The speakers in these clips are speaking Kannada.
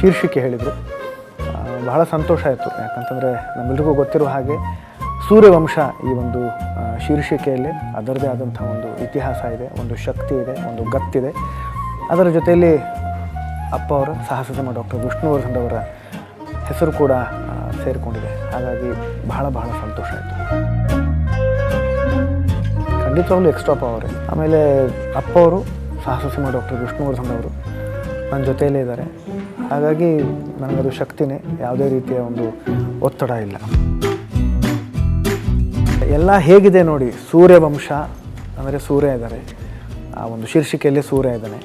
ಶೀರ್ಷಿಕೆ ಹೇಳಿದರು. ಬಹಳ ಸಂತೋಷ ಆಯಿತು. ಯಾಕಂತಂದರೆ ನಮ್ಮೆಲ್ರಿಗೂ ಗೊತ್ತಿರುವ ಹಾಗೆ ಸೂರ್ಯವಂಶ ಈ ಒಂದು ಶೀರ್ಷಿಕೆಯಲ್ಲಿ ಅದರದೇ ಆದಂಥ ಒಂದು ಇತಿಹಾಸ ಇದೆ, ಒಂದು ಶಕ್ತಿ ಇದೆ, ಒಂದು ಗತ್ತಿದೆ. ಅದರ ಜೊತೆಯಲ್ಲಿ ಅಪ್ಪ ಅವರ ಸಾಹಸದಮ್ಮ ಡಾಕ್ಟರ್ ವಿಷ್ಣುವರ್ಧನ್ ಅವರ ಹೆಸರು ಕೂಡ ಸೇರಿಕೊಂಡಿದೆ. ಹಾಗಾಗಿ ಬಹಳ ಬಹಳ ಸಂತೋಷ ಆಯಿತು. ಖಂಡಿತವಾಗ್ಲೂ ಎಕ್ಸ್ಟ್ರಾ ಪವರ್ ಆಮೇಲೆ ಅಪ್ಪ ಅವರು ಸಿಂಹ ಡಾಕ್ಟರ್ ವಿಷ್ಣುವರ್ಧನ್ ಅವರು ನನ್ನ ಜೊತೆಯಲ್ಲೇ ಇದ್ದಾರೆ. ಹಾಗಾಗಿ ನನಗದು ಶಕ್ತಿನೇ ಯಾವುದೇ ರೀತಿಯ ಒಂದು ಒತ್ತಡ ಇಲ್ಲ. ಎಲ್ಲ ಹೇಗಿದೆ ನೋಡಿ, ಸೂರ್ಯವಂಶ, ಅಂದರೆ ಸೂರ್ಯ ಇದ್ದಾರೆ. ಆ ಒಂದು ಶೀರ್ಷಿಕೆಯಲ್ಲಿ ಸೂರ್ಯ ಇದ್ದಾನೆ.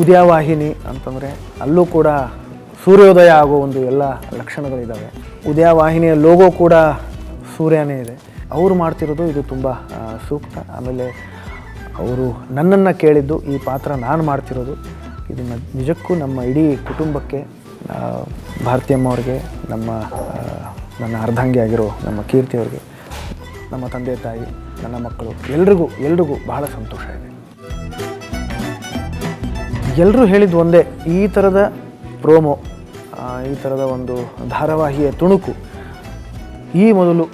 ಉದಯವಾಹಿನಿ ಅಂತಂದರೆ ಅಲ್ಲೂ ಕೂಡ ಸೂರ್ಯೋದಯ ಆಗೋ ಒಂದು ಎಲ್ಲ ಲಕ್ಷಣಗಳಿದ್ದಾವೆ. ಉದಯವಾಹಿನಿಯ ಲೋಗೋ ಕೂಡ ಸೂರ್ಯನೇ ಇದೆ. ಅವರು ಮಾಡ್ತಿರೋದು ಇದು ತುಂಬ ಸೂಕ್ತ. ಆಮೇಲೆ ಅವರು ನನ್ನನ್ನು ಕೇಳಿದ್ದು ಈ ಪಾತ್ರ ನಾನು ಮಾಡ್ತಿರೋದು. ಇದನ್ನು ನಿಜಕ್ಕೂ ನಮ್ಮ ಇಡೀ ಕುಟುಂಬಕ್ಕೆ ಭಾರತೀಯಮ್ಮ ಅವ್ರಿಗೆ ನಮ್ಮ ನನ್ನ ಅರ್ಧಂಗಿ ಆಗಿರೋ ನಮ್ಮ ಕೀರ್ತಿ ಅವ್ರಿಗೆ, ನಮ್ಮ ತಂದೆ ತಾಯಿ, ನನ್ನ ಮಕ್ಕಳು, ಎಲ್ರಿಗೂ ಎಲ್ರಿಗೂ ಬಹಳ ಸಂತೋಷ ಇದೆ. ಎಲ್ಲರೂ ಹೇಳಿದ್ದು ಒಂದೇ, ಈ ಥರದ ಪ್ರೋಮೋ ಈ ಥರದ ಒಂದು ಧಾರಾವಾಹಿಯ ತುಣುಕು, ಈ ಮೊದಲು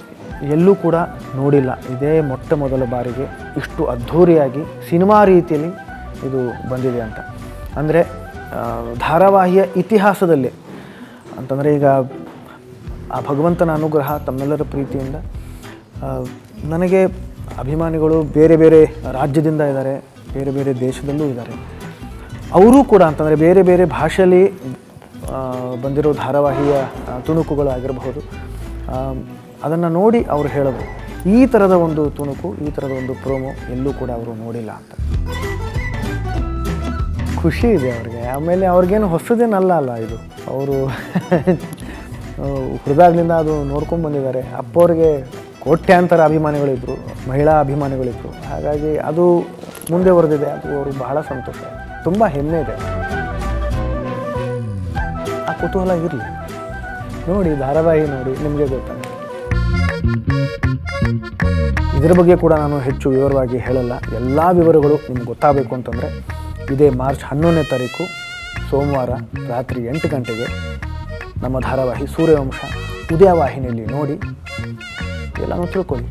ಎಲ್ಲೂ ಕೂಡ ನೋಡಿಲ್ಲ. ಇದೇ ಮೊಟ್ಟ ಮೊದಲ ಬಾರಿಗೆ ಇಷ್ಟು ಅದ್ಧೂರಿಯಾಗಿ ಸಿನಿಮಾ ರೀತಿಯಲ್ಲಿ ಇದು ಬಂದಿದೆ ಅಂತ. ಅಂದರೆ ಧಾರಾವಾಹಿಯ ಇತಿಹಾಸದಲ್ಲಿ. ಅಂತಂದರೆ ಈಗ ಆ ಭಗವಂತನ ಅನುಗ್ರಹ ತಮ್ಮೆಲ್ಲರ ಪ್ರೀತಿಯಿಂದ ನನಗೆ ಅಭಿಮಾನಿಗಳು ಬೇರೆ ಬೇರೆ ರಾಜ್ಯದಿಂದ ಇದ್ದಾರೆ, ಬೇರೆ ಬೇರೆ ದೇಶದಲ್ಲೂ ಇದ್ದಾರೆ. ಅವರೂ ಕೂಡ ಅಂತಂದರೆ ಬೇರೆ ಬೇರೆ ಭಾಷೆಯಲ್ಲಿ ಬಂದಿರೋ ಧಾರಾವಾಹಿಯ ತುಣುಕುಗಳು ಆಗಿರಬಹುದು. ಅದನ್ನು ನೋಡಿ ಅವರು ಹೇಳಬಹುದು ಈ ಥರದ ಒಂದು ತುಣುಕು, ಈ ಥರದ ಒಂದು ಪ್ರೋಮೋ ಎಲ್ಲೂ ಕೂಡ ಅವರು ನೋಡಿಲ್ಲ ಅಂತ. ಖುಷಿ ಇದೆ ಅವ್ರಿಗೆ. ಆಮೇಲೆ ಅವ್ರಿಗೇನು ಹೊಸದೇನಲ್ಲ ಅಲ್ಲ ಇದು? ಅವರು ಹುಡುಗಾಗ್ಲಿಂದ ಅದು ನೋಡ್ಕೊಂಡು ಬಂದಿದ್ದಾರೆ. ಅಪ್ಪವ್ರಿಗೆ ಕೋಟ್ಯಾಂತರ ಅಭಿಮಾನಿಗಳಿದ್ರು, ಮಹಿಳಾ ಅಭಿಮಾನಿಗಳಿದ್ರು. ಹಾಗಾಗಿ ಅದು ಮುಂದೆ ಬರೆದಿದೆ ಅದು ಅವರು ಬಹಳ ಸಂತೋಷ. ತುಂಬ ಹೆಮ್ಮೆ ಇದೆ. ಆ ಕುತೂಹಲ ಇರಲಿ. ನೋಡಿ, ಧಾರಾವಾಹಿ ನೋಡಿ, ನಿಮಗೆ ಗೊತ್ತಾಗುತ್ತೆ ಇದರ ಬಗ್ಗೆ ಕೂಡ ನಾನು ಹೆಚ್ಚು ವಿವರವಾಗಿ ಹೇಳಲ್ಲ. ಎಲ್ಲ ವಿವರಗಳು ನಿಮ್ಗೆ ಗೊತ್ತಾಗಬೇಕು ಅಂತಂದರೆ ಇದೇ ಮಾರ್ಚ್ ಹನ್ನೊಂದನೇ ತಾರೀಕು, ಸೋಮವಾರ ರಾತ್ರಿ ಎಂಟು ಗಂಟೆಗೆ ನಮ್ಮ ಧಾರಾವಾಹಿ ಸೂರ್ಯವಂಶ ಉದಯವಾಹಿನಿಯಲ್ಲಿ ನೋಡಿ ಎಲ್ಲನೂ ತಿಳ್ಕೊಳ್ಳಿ.